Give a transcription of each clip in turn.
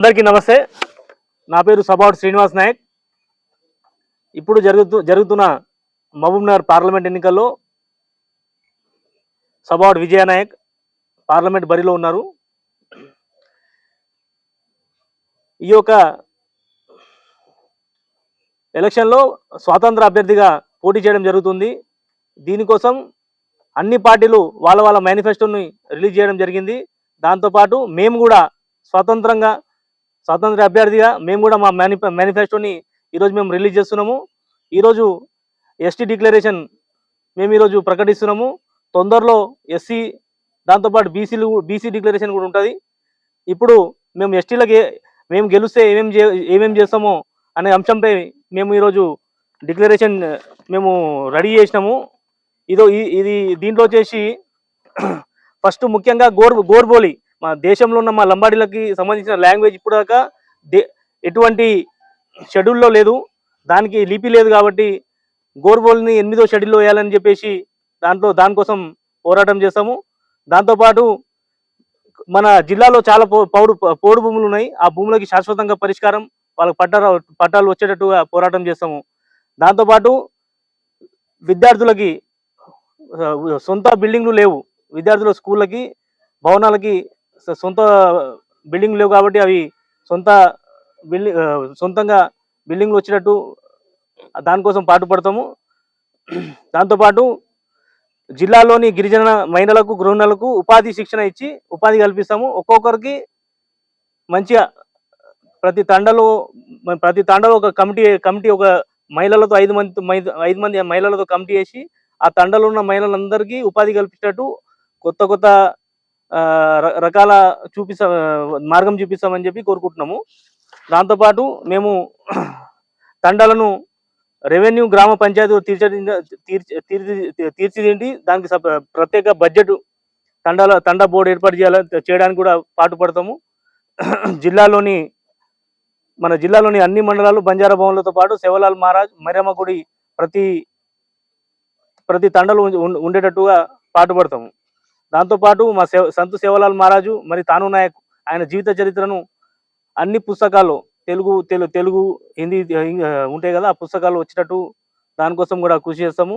అందరికీ నమస్తే. నా పేరు సబాడ్ శ్రీనివాస్ నాయక్. ఇప్పుడు జరుగుతూ జరుగుతున్న మహబూబ్నగర్ పార్లమెంట్ ఎన్నికల్లో సబాడ్ విజయ నాయక్ పార్లమెంట్ బరిలో ఉన్నారు. ఈ యొక్క ఎలక్షన్లో స్వాతంత్ర అభ్యర్థిగా పోటీ చేయడం జరుగుతుంది. దీనికోసం అన్ని పార్టీలు వాళ్ళ వాళ్ళ మేనిఫెస్టోని రిలీజ్ చేయడం జరిగింది. దాంతోపాటు మేము కూడా స్వతంత్రంగా స్వాతంత్ర అభ్యర్థిగా మేము కూడా మా మేనిఫె మేనిఫెస్టోని ఈరోజు మేము రిలీజ్ చేస్తున్నాము. ఈరోజు ఎస్టీ డిక్లరేషన్ మేము ఈరోజు ప్రకటిస్తున్నాము. తొందరలో ఎస్సీ దాంతోపాటు బీసీలు బీసీ డిక్లరేషన్ కూడా ఉంటుంది. ఇప్పుడు మేము ఎస్టీలకి మేము గెలిస్తే ఏమేమి చే ఏమేమి చేస్తామో అనే అంశంపై మేము ఈరోజు డిక్లరేషన్ మేము రెడీ చేసినాము. ఇదో ఇది దీంట్లో వచ్చేసి ఫస్ట్ ముఖ్యంగా గోర్ గోర్బోలి మా దేశంలో ఉన్న మా లంబాడీలకి సంబంధించిన లాంగ్వేజ్ ఇప్పుడు దాకా దే ఎటువంటి షెడ్యూల్లో లేదు. దానికి లిపి లేదు కాబట్టి గోర్బోల్ని ఎనిమిదో షెడ్యూల్లో వేయాలని చెప్పేసి దాంట్లో దానికోసం పోరాటం చేస్తాము. దాంతోపాటు మన జిల్లాలో చాలా పౌడు పోడు భూములు ఉన్నాయి. ఆ భూములకి శాశ్వతంగా పరిష్కారం వాళ్ళకి పట్టాలు పట్టాలు వచ్చేటట్టుగా పోరాటం చేస్తాము. దాంతోపాటు విద్యార్థులకి సొంత బిల్డింగ్లు లేవు. విద్యార్థుల స్కూళ్ళకి భవనాలకి సొంత బిల్డింగ్ లేవు కాబట్టి అవి సొంత బిల్డింగ్ సొంతంగా బిల్డింగ్లు వచ్చినట్టు దానికోసం పాటుపడతాము దాంతోపాటు జిల్లాలోని గిరిజన మహిళలకు గృహిణులకు ఉపాధి శిక్షణ ఇచ్చి ఉపాధి కల్పిస్తాము. ఒక్కొక్కరికి మంచిగా ప్రతి తండలో ప్రతి తండలో ఒక కమిటీ కమిటీ ఒక మహిళలతో ఐదు మంది ఐదు మంది మహిళలతో కమిటీ వేసి ఆ తండలో ఉన్న మహిళలందరికీ ఉపాధి కల్పించేటట్టు కొత్త కొత్త రకాల చూపిస్తా మార్గం చూపిస్తామని చెప్పి కోరుకుంటున్నాము. దాంతోపాటు మేము తండాలను రెవెన్యూ గ్రామ పంచాయతీ తీర్చడి తీర్చి తీర్చిదిండి దానికి ప్రత్యేక బడ్జెట్ తండాల తండా బోర్డు ఏర్పాటు చేయాలని చేయడానికి కూడా పాటుపడతాము జిల్లాలోని మన జిల్లాలోని అన్ని మండలాలు బంజారా భవన్లతో పాటు శివలాల్ మహారాజ్ మరియమ్మ గుడి ప్రతి ప్రతి తండలు ఉండేటట్టుగా పాటుపడతాము దాంతోపాటు మా సేవ సంతు సేవలాల్ మహారాజు మరి తాను నాయక్ ఆయన జీవిత చరిత్రను అన్ని పుస్తకాలు తెలుగు తెలు తెలుగు హిందీ ఉంటాయి కదా ఆ పుస్తకాలు వచ్చేటట్టు దానికోసం కూడా కృషి చేస్తాము.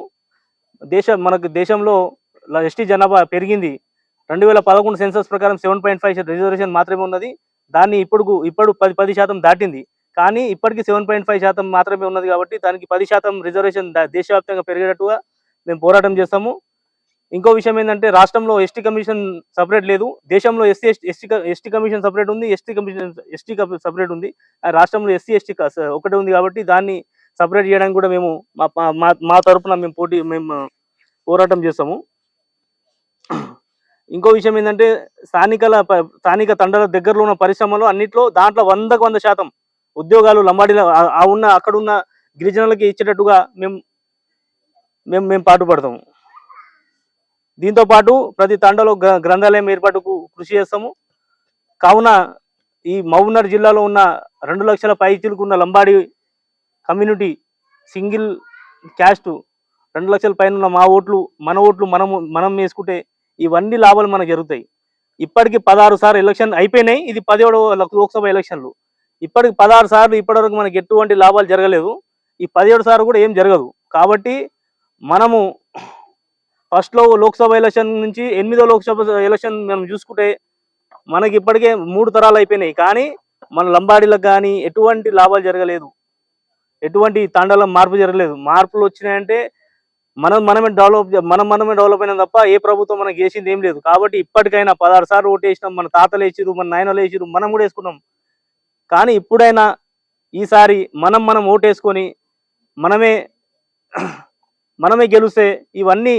దేశ మనకు దేశంలో ఎస్టీ జనాభా పెరిగింది. రెండు వేల పదకొండు సెన్సస్ ప్రకారం సెవెన్ పాయింట్ ఫైవ్ రిజర్వేషన్ మాత్రమే ఉన్నది. దాన్ని ఇప్పుడు ఇప్పుడు పది పది శాతం దాటింది. కానీ ఇప్పటికీ సెవెన్ పాయింట్ ఫైవ్ శాతం మాత్రమే ఉన్నది కాబట్టి దానికి పది శాతం రిజర్వేషన్ దేశవ్యాప్తంగా పెరిగేటట్టుగా మేము పోరాటం చేస్తాము. ఇంకో విషయం ఏంటంటే రాష్ట్రంలో ఎస్టీ కమిషన్ సపరేట్ లేదు. దేశంలో SC ST ST ST commission separate ఉంది ఎస్టీ కమిషన్ ఎస్టీ సపరేట్ ఉంది. ఆ రాష్ట్రంలో ఎస్సీ ఎస్టీ ఒకటే ఉంది కాబట్టి దాన్ని సపరేట్ చేయడానికి కూడా మేము మా మా- మా మా తరపున మేము పోటీ మేము పోరాటం చేస్తాము. ఇంకో విషయం ఏంటంటే స్థానికల ప- స్థానిక తండల దగ్గరలో ఉన్న పరిశ్రమలు అన్నిట్లో దాంట్లో వందకు వంద శాతం ఉద్యోగాలు లంబాడీలో ఆ- ఉన్న అక్కడున్న గిరిజనులకి ఇచ్చేటట్టుగా మేము మేము మేము పాటుపడతాము. దీంతో పాటు ప్రతి తండలో గ్రంథాలయం ఏర్పాటుకు కృషి చేస్తాము. కావున ఈ మహబూబ్నగర్ జిల్లాలో ఉన్న రెండు లక్షల పైచీలకు ఉన్న లంబాడి కమ్యూనిటీ సింగిల్ క్యాస్ట్ రెండు లక్షల పైన ఉన్న మా ఓట్లు మన ఓట్లు మనము మనం వేసుకుంటే ఇవన్నీ లాభాలు మనకు జరుగుతాయి. ఇప్పటికి పదహారు సార్లు ఎలక్షన్ అయిపోయినాయి. ఇది పదిహేడవ లోక్సభ ఎలక్షన్లు. ఇప్పటికి పదహారు సార్లు ఇప్పటివరకు మనకి ఎటువంటి లాభాలు జరగలేదు. ఈ పదిహేడు సార్లు కూడా ఏం జరగదు. కాబట్టి మనము ఫస్ట్లో లోక్సభ ఎలక్షన్ నుంచి ఎనిమిదో లోక్సభ ఎలక్షన్ మనం చూసుకుంటే మనకి ఇప్పటికే మూడు తరాలు అయిపోయినాయి. కానీ మన లంబాడీలకు కానీ ఎటువంటి లాభాలు జరగలేదు. ఎటువంటి తండల మార్పు జరగలేదు. మార్పులు వచ్చినాయంటే మనం మనమే డెవలప్ మనం మనమే డెవలప్ అయినా తప్ప ఏ ప్రభుత్వం మనకి వేసింది ఏం లేదు. కాబట్టి ఇప్పటికైనా పదహారు సార్లు ఓటు వేసినాం. మన తాతలు వేసిరు మన నాయనలు వేసిరు మనం కూడా వేసుకున్నాం. కానీ ఇప్పుడైనా ఈసారి మనం మనం ఓటు వేసుకొని మనమే మనమే గెలిస్తే ఇవన్నీ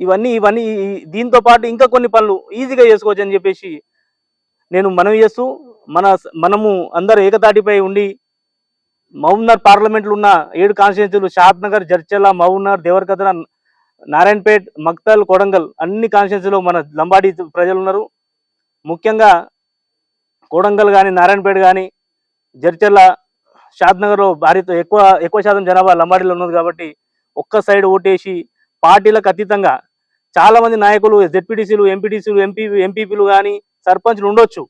ఇవన్నీ ఇవన్నీ ఈ- దీంతో పాటు ఇంకా కొన్ని పనులు ఈజీగా చేసుకోవచ్చు అని చెప్పేసి నేను మనవి చేస్తూ మన మనము అందరూ ఏకతాటిపై ఉండి మహబూబ్నగర్ పార్లమెంట్లో ఉన్న ఏడు కాన్స్టిట్యున్సీలు షాద్నగర్ జర్చల మహబూబ్నగర్ దేవరకద్ర నారాయణపేట్ మక్తల్ కొడంగల్ అన్ని కాన్స్టిట్యున్సీలో మన లంబాడి ప్రజలు ఉన్నారు. ముఖ్యంగా కోడంగల్ కానీ నారాయణపేట కానీ జడ్చల్ల షాద్నగర్లో భారీతో భారీ ఎక్కువ ఎక్కువ శాతం జనాభా లంబాడీలో ఉన్నది కాబట్టి ఒక్క సైడ్ ఓటేసి పార్టీలకు అతీతంగా చాలా మంది నాయకులు జెడ్పీటీసీలు ఎంపీటీసీలు ఎంపీ ఎంపీపీలు కానీ సర్పంచ్లు ఉండొచ్చు.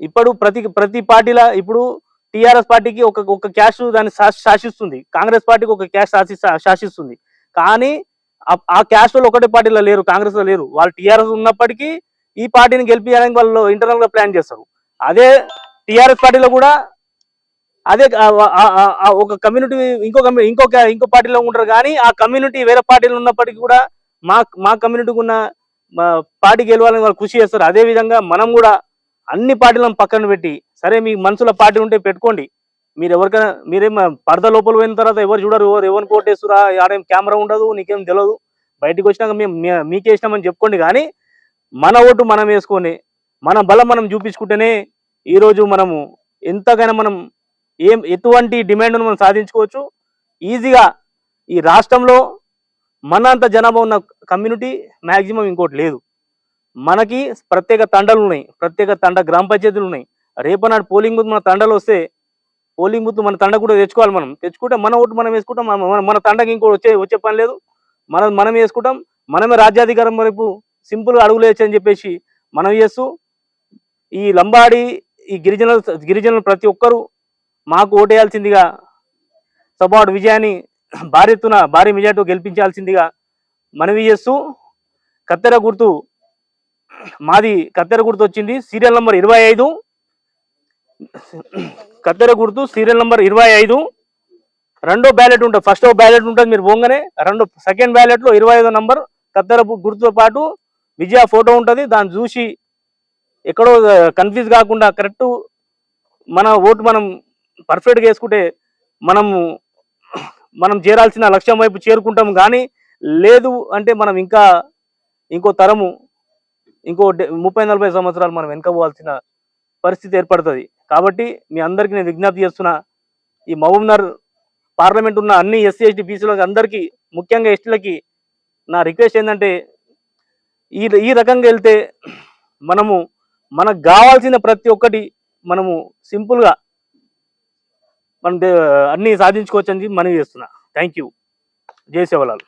ఇప్పుడు ప్రతి ప్రతి పార్టీల ఇప్పుడు టిఆర్ఎస్ పార్టీకి ఒక ఒక క్యాష్ దాన్ని శాసిస్తుంది. కాంగ్రెస్ పార్టీకి ఒక క్యాష్ శాసి శాసిస్తుంది. కానీ ఆ- ఆ లో ఒకటే పార్టీలో లేరు కాంగ్రెస్లో లేరు. వాళ్ళు టిఆర్ఎస్ ఉన్నప్పటికీ ఈ పార్టీని గెలిపించడానికి వాళ్ళు ఇంటర్నల్గా ప్లాన్ చేస్తారు. అదే టిఆర్ఎస్ పార్టీలో కూడా అదే ఒక కమ్యూనిటీ ఇంకో ఇంకో ఇంకొక ఇంకో పార్టీలో ఉంటారు. కానీ ఆ కమ్యూనిటీ వేరే పార్టీలో ఉన్నప్పటికీ కూడా మా మా కమ్యూనిటీకి ఉన్న మా పార్టీ గెలవాలని వాళ్ళు కృషి చేస్తారు. అదే విధంగా మనం కూడా అన్ని పార్టీలను పక్కన పెట్టి సరే మీ మనసులో పార్టీ ఉంటే పెట్టుకోండి. మీరు ఎవరికైనా మీరేం పరద లోపల పోయిన తర్వాత ఎవరు చూడరు ఎవరు ఎవరిని కోటేస్తురా ఆడేం కెమెరా ఉండదు నీకేం తెలియదు బయటికి వచ్చినాక మేము మీకే ఇష్టమని చెప్పుకోండి. కానీ మన ఓటు మనం వేసుకొని మన బలం మనం చూపించుకుంటేనే ఈరోజు మనము ఎంతగానో మనం ఏం ఎటువంటి డిమాండ్ను మనం సాధించుకోవచ్చు. ఈజీగా ఈ రాష్ట్రంలో మన అంత జనాభా ఉన్న కమ్యూనిటీ మ్యాక్సిమం ఇంకోటి లేదు. మనకి ప్రత్యేక తండలు ఉన్నాయి. ప్రత్యేక తండ గ్రామ పంచాయతీలు ఉన్నాయి. రేపనాడు పోలింగ్ బూత్ మన తండలు వస్తే పోలింగ్ బూత్ మన తండ కూడా తెచ్చుకోవాలి మనం. తెచ్చుకుంటే మన ఓటు మనం వేసుకుంటాం. మన- మన- తండకి ఇంకోటి వచ్చే వచ్చే పని లేదు. మనం మనం వేసుకుంటాం. మనమే రాజ్యాధికారం వైపు సింపుల్గా అడుగులు అని చెప్పేసి మనం చేస్తూ ఈ లంబాడి ఈ గిరిజనులు గిరిజనులు ప్రతి ఒక్కరూ మాకు ఓటేయాల్సిందిగా సబాడ్ విజయాన్ని భారీ ఎత్తున భారీ మెజార్టీ గెలిపించాల్సిందిగా మనవి చేస్తూ కత్తెర గుర్తు మాది కత్తెర గుర్తు వచ్చింది సీరియల్ నంబర్ ఇరవై ఐదు. కత్తెర గుర్తు సీరియల్ నంబర్ ఇరవై ఐదు. రెండో బ్యాలెట్ ఉంటుంది ఫస్ట్ బ్యాలెట్ ఉంటుంది మీరు పోగానే రెండో సెకండ్ బ్యాలెట్లో ఇరవై ఐదో నంబర్ కత్తెర గుర్తుతో పాటు విజయ ఫోటో ఉంటుంది దాన్ని చూసి ఎక్కడో కన్ఫ్యూజ్ కాకుండా కరెక్ట్ మన ఓటు మనం పర్ఫెక్ట్గా వేసుకుంటే మనము మనం చేరాల్సిన లక్ష్యం వైపు చేరుకుంటాం కానీ లేదు అంటే మనం ఇంకా ఇంకో తరము ఇంకో ముప్పై నలభై సంవత్సరాలు మనం వెనుకపోవాల్సిన పరిస్థితి ఏర్పడుతుంది. కాబట్టి మీ అందరికీ నేను విజ్ఞప్తి చేస్తున్నా ఈ మహబూబ్నగర్ పార్లమెంట్ ఉన్న అన్ని ఎస్సీ ఎస్టీ బీసీలకు అందరికీ ముఖ్యంగా ఎస్టీలకి నా రిక్వెస్ట్ ఏంటంటే ఈ ఈ రకంగా వెళ్తే మనము మనకు కావాల్సిన ప్రతి ఒక్కటి మనము సింపుల్గా మనం అన్ని సాధించుకోవచ్చని మనవి చేస్తున్నా. థ్యాంక్ యూ జై సేవలాల్